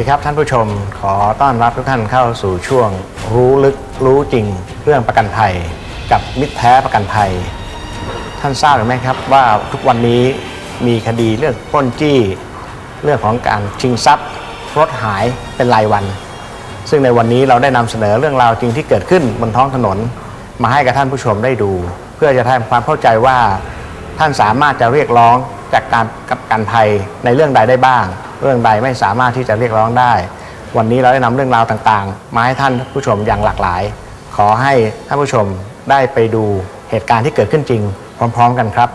ดีครับท่านผู้ชมขอต้อนรับทุกท่านเข้าสู่ช่วงรู้ลึกรู้จริงเรื่องประกันภัย กับมิตรแท้ประกันภัย ท่านทราบหรือไม่ครับว่าทุกวันนี้มีคดีเรื่องปล้นจี้ เรื่องของการชิงทรัพย์รถหายเป็นรายวัน ซึ่งในวันนี้เราได้นำเสนอเรื่องราวจริงที่เกิดขึ้นบนท้องถนน มาให้กับท่านผู้ชมได้ดู เพื่อจะทำความเข้าใจว่า ท่านสามารถจะเรียกร้องจากการกับการภัยในเรื่องใดได้บ้าง เรื่องใดไม่สามารถที่จะเรียกร้องได้ วันนี้เราได้นำเรื่องราวต่างๆ มาให้ท่านผู้ชมอย่างหลากหลาย ขอให้ท่านผู้ชมได้ไปดูเหตุการณ์ที่เกิดขึ้นจริง พร้อม ๆ กันครับ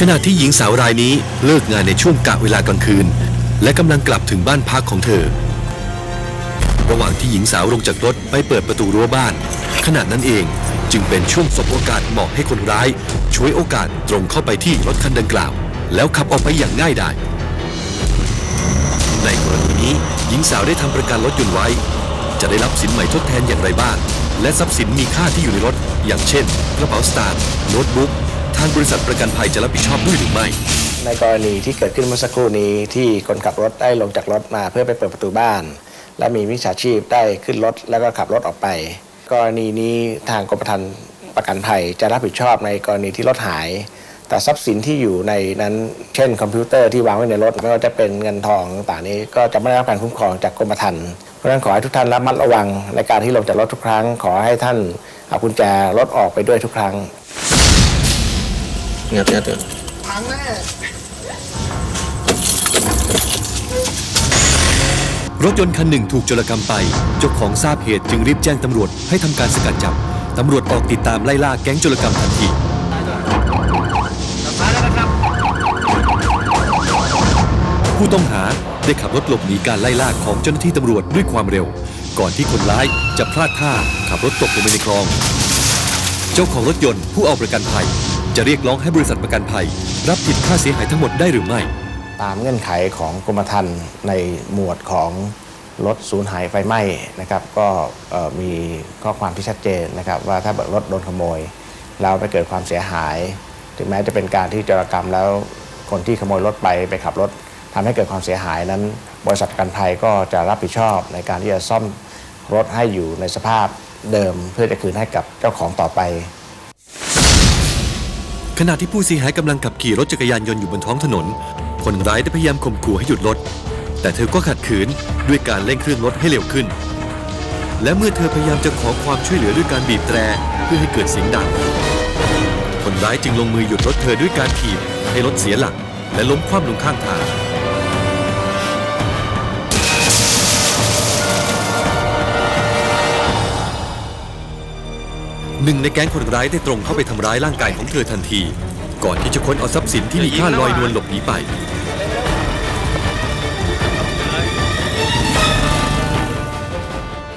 ขณะที่หญิงสาวรายนี้เลิกงานในช่วงกะเวลากลางคืน และกำลังกลับถึงบ้านพักของเธอ ระหว่างที่หญิงสาวลงจากรถไปเปิดประตูรั้วบ้าน ขณะนั้นเองจึงเป็นช่วงสบโอกาสเหมาะให้คนร้ายช่วยโอกาสตรงเข้าไปที่รถคันดังกล่าว แล้วขับออกไปอย่างง่ายดายในกรณีนี้หญิงสาวได้ทำประกันรถยนต์ไว้ จะได้รับสินใหม่ทดแทนอย่างไรบ้าง และทรัพย์สินมีค่าที่อยู่ในรถ อย่างเช่น กระเป๋าสตางค์โน้ตบุ๊กทางบริษัทประกันภัยจะรับผิดชอบด้วยหรือไม่ ในกรณีที่เกิดขึ้นเมื่อสักครู่นี้ที่คนขับรถได้ลงจากรถมาเพื่อไปเปิดประตูบ้าน และมีมิจฉาชีพได้ขึ้นรถแล้วก็ขับรถออกไป กรณีนี้ทางกรมธรรม์ประกันภัยจะรับผิดชอบในกรณีที่รถหาย แต่ทรัพย์สินที่อยู่ในนั้น เช่น คอมพิวเตอร์ที่วางไว้ในรถไม่ว่าจะเป็นเงินทองต่างนี้ ก็จะไม่ได้รับการคุ้มครองจากกรมธรรม์เพราะฉะนั้นขอให้ทุกท่านระมัดระวังในการที่ลงจากรถทุกครั้ง ขอให้ท่านเอากุญแจรถออกไปด้วยทุกครั้งเงัดงัดงัดรถยนต์คันหนึ่งถูกโจรกรรมไป เจ้าของทราบเหตุจึงรีบแจ้งตำรวจให้ทำการสกัดจับ ตำรวจออกติดตามไล่ล่าแก๊งโจรกรรมทันที ผู้ต้องหาได้ขับรถหลบหนีการไล่ล่าของเจ้าหน้าที่ตำรวจด้วยความเร็ว ก่อนที่คนร้ายจะพลาดท่าขับรถตกลงไปในคลอง เจ้าของรถยนต์ผู้เอาประกันภัย จะเรียกร้องให้บริษัทประกันภัย รับผิดค่าเสียหายทั้งหมดได้หรือไม่ ตามเงื่อนไขของกรมธรรม์ในหมวดของรถสูญหายไฟไหม้นะครับก็มีข้อความที่ชัดเจนนะครับว่าถ้ารถโดนขโมย แล้วไปเกิดความเสียหาย ถึงแม้จะเป็นการที่จารกรรมแล้วคนที่ขโมยรถไปไปขับรถ ทำให้เกิดความเสียหายนั้น บริษัทประกันภัยก็จะรับผิดชอบในการที่จะซ่อมรถให้อยู่ในสภาพเดิมเพื่อจะคืนให้กับเจ้าของต่อไปขณะที่ผู้เสียหายกำลังขับขี่รถจักรยานยนต์อยู่บนท้องถนน คนร้ายได้พยายามข่มขู่ให้หยุดรถ แต่เธอก็ขัดขืนด้วยการเร่งเครื่องรถให้เร็วขึ้น และเมื่อเธอพยายามจะขอความช่วยเหลือด้วยการบีบแตรเพื่อให้เกิดเสียงดัง คนร้ายจึงลงมือหยุดรถเธอด้วยการถีบให้รถเสียหลัก และล้มคว่ำลงข้างทาง นึ่งในแก๊งคนร้ายได้ตรงเข้าไปทำร้ายร่างกายของเธอทันที ก่อนที่จะค้นเอาทรัพย์สินที่มีค่าลอยนวลหลบหนีไป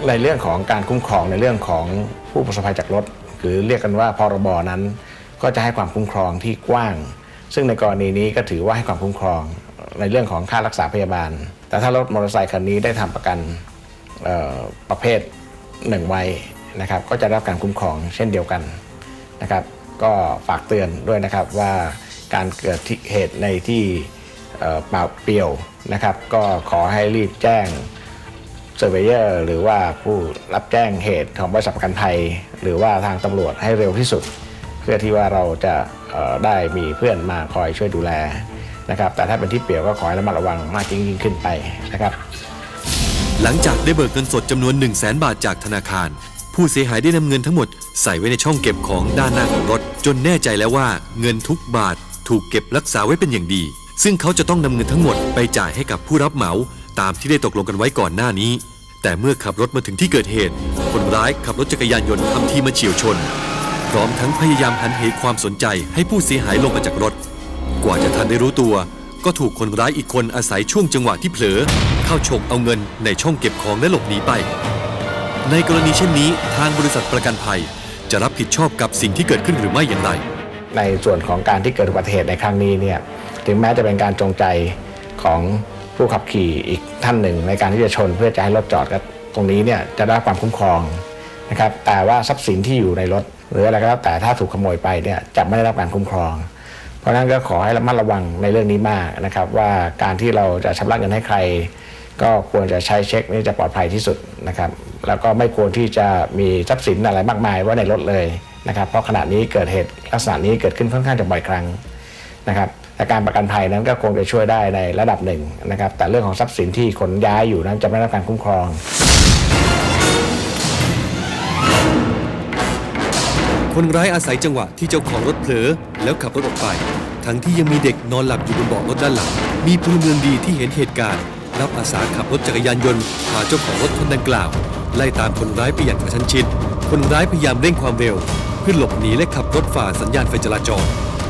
ในเรื่องของการคุ้มครองในเรื่องของผู้ประสบภัยจากรถ หรือเรียกกันว่าพรบนั้น ก็จะให้ความคุ้มครองที่กว้าง ซึ่งในกรณีนี้ก็ถือว่าให้ความคุ้มครองในเรื่องของค่ารักษาพยาบาล แต่ถ้ารถมอเตอร์ไซคันนี้ได้ทำประกันประเภทหนึ่งไว นะครับ ก็จะรับการคุ้มครองเช่นเดียวกันนะครับ ก็ฝากเตือนด้วยนะครับว่าการเกิดเหตุในที่เปล่าเปลี่ยวนะครับ ก็ขอให้รีบแจ้งเซอร์เวเยอร์หรือว่าผู้รับแจ้งเหตุของบริษัทประกันภัย หรือว่าทางตำรวจให้เร็วที่สุด เพื่อที่ว่าเราจะได้มีเพื่อนมาคอยช่วยดูแลนะครับ แต่ถ้าเป็นที่เปลี่ยวก็ขอให้ระมัดระวังมากยิ่งขึ้นไปนะครับ หลังจากได้เบิกเงินสดจำนวน 1 0 0 0 0แบาทจากธนาคาร ผู้เสียหายได้นำเงินทั้งหมดใส่ไว้ในช่องเก็บของด้านหน้าของรถ จนแน่ใจแล้วว่าเงินทุกบาทถูกเก็บรักษาไว้เป็นอย่างดี ซึ่งเขาจะต้องนำเงินทั้งหมดไปจ่ายให้กับผู้รับเหมาตามที่ได้ตกลงกันไว้ก่อนหน้านี้ แต่เมื่อขับรถมาถึงที่เกิดเหตุ คนร้ายขับรถจักรยานยนต์ทำทีมาเฉียวชน พร้อมทั้งพยายามหันเหความสนใจให้ผู้เสียหายลงมาจากรถ กว่าจะทันได้รู้ตัว ก็ถูกคนร้ายอีกคนอาศัยช่วงจังหวะที่เผลอ เข้าฉกเอาเงินในช่องเก็บของและหลบหนีไป ในกรณีเช่นนี้ทางบริษัทประกันภัย จะรับผิดชอบกับสิ่งที่เกิดขึ้นหรือไม่อย่างไร ในส่วนของการที่เกิดอุบัติเหตุในครั้งนี้เนี่ยถึงแม้จะเป็นการจงใจของผู้ขับขี่อีกท่านหนึ่ง ในการที่จะชนเพื่อจะให้รถจอดก็ตรงนี้เนี่ยจะได้ความคุ้มครองนะครับแต่ว่าทรัพย์สินที่อยู่ในรถ หรืออะไรก็แล้วแต่ถ้าถูกขโมยไปเนี่ยจะไม่ได้รับการคุ้มครอง เพราะฉะนั้นก็ขอให้ระมัดระวังในเรื่องนี้มากนะครับ ว่าการที่เราจะชำระเงินให้ใคร ก็ควรจะใช้เช็คนี่จะปลอดภัยที่สุดนะครับ แล้วก็ไม่ควรที่จะมีทรัพย์สินอะไรมากมายไว่าในรถเลยนะครับ เพราะขณะนี้เกิดเหตุลักษณะนี้เกิดขึ้นค่อนข้างจะบ่อยครั้งนะครับแต่การประกันภัยนั้นก็คงจะช่วยได้ในระดับหนึ่งนะครับ แต่เรื่องของทรัพย์สินที่ขนย้ายอยู่นั้นจะไม่ได้รับการคุ้มครองคนร้ายอาศัยจังหวะที่เจ้าของรถเผลอแล้วขับรถออกไป ทั้งที่ยังมีเด็กนอนหลับอยู่บนเบาะรถด้านหลัง มีพลเมืองดีที่เห็นเหตุการณ์ รับอาสาขับรถจักรยานยนต์พาเจ้าของรถคนดังกล่าว ไล่ตามคนร้ายไปอย่างกระชั้นชิด คนร้ายพยายามเร่งความเร็ว เพื่อหลบหนีและขับรถฝ่าสัญญาณไฟจราจร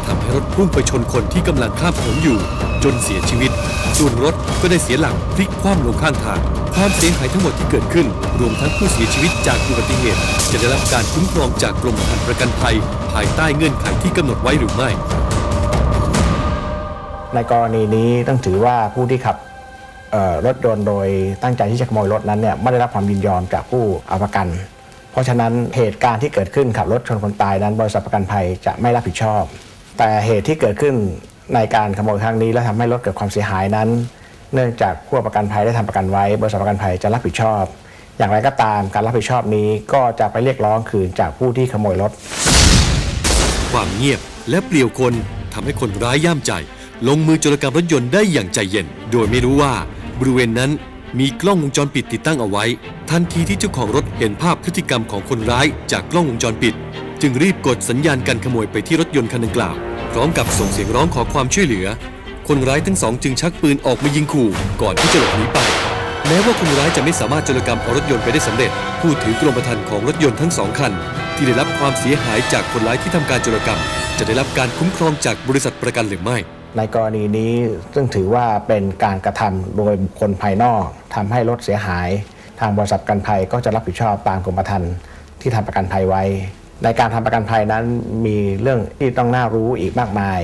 ทำให้รถพุ่งไปชนคนที่กำลังข้ามถนนอยู่ จนเสียชีวิต ส่วนรถก็ได้เสียหลักพลิกคว่ำลงข้างทาง ความเสียหายทั้งหมดที่เกิดขึ้น รวมทั้งผู้เสียชีวิตจากอุบัติเหตุ จะได้รับการคุ้มครองจากกรมธรรม์ประกันภัย ภายใต้เงื่อนไขที่กำหนดไว้หรือไม่ ในกรณีนี้ต้องถือว่าผู้ที่ขับ รถยนต์โดยตั้งใจที่จะขโมยรถนั้นเนี่ยไม่ได้รับความยินยอมจากผู้เอาประกัน เพราะฉะนั้นเหตุการณ์ที่เกิดขึ้นขับรถชนคนตายนั้น บริษัทประกันภัยจะไม่รับผิดชอบ แต่เหตุที่เกิดขึ้นในการขโมยครั้งนี้ และทำให้รถเกิดความเสียหายนั้น เนื่องจากผู้ประกันภัยได้ทำประกันไว้ บริษัทประกันภัยจะรับผิดชอบ อย่างไรก็ตามการรับผิดชอบนี้ก็จะไปเรียกร้องคืนจากผู้ที่ขโมยรถ ความเงียบและเปลี่ยวคนทำให้คนร้ายย่ามใจ ลงมือโจรกรรมรถยนต์ได้อย่างใจเย็น โดยไม่รู้ว่า บริเวณนั้นมีกล้องวงจรปิดติดตั้งเอาไว้ ทันทีที่เจ้าของรถเห็นภาพพฤติกรรมของคนร้ายจากกล้องวงจรปิด จึงรีบกดสัญญาณการขโมยไปที่รถยนต์คันดังกล่าว พร้อมกับส่งเสียงร้องขอความช่วยเหลือ คนร้ายทั้งสองจึงชักปืนออกมายิงขู่ก่อนที่จะหลบหนีไป แม้ว่าคนร้ายจะไม่สามารถจรกรรมเอารถยนต์ไปได้สำเร็จ ผู้ถือกรมธรรม์ของรถยนต์ทั้งสองคัน ที่ได้รับความเสียหายจากคนร้ายที่ทำการจรกรรม จะได้รับการคุ้มครองจากบริษัทประกันหรือไม่ ในกรณีนี้ซึ่งถือว่าเป็นการกระทำโดยบุคคลภายนอกทำให้รถเสียหาย ทางบริษัทประกันภัยก็จะรับผิดชอบตามกรมธรรม์ที่ทำประกันภัยไว้ ในการทำประกันภัยนั้นมีเรื่องที่ต้องน่ารู้อีกมากมาย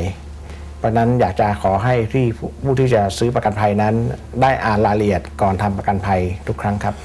เพราะนั้นอยากจะขอให้ที่ผู้ที่จะซื้อประกันภัยนั้น ได้อ่านรายละเอียดก่อนทำประกันภัยทุกครั้งครับ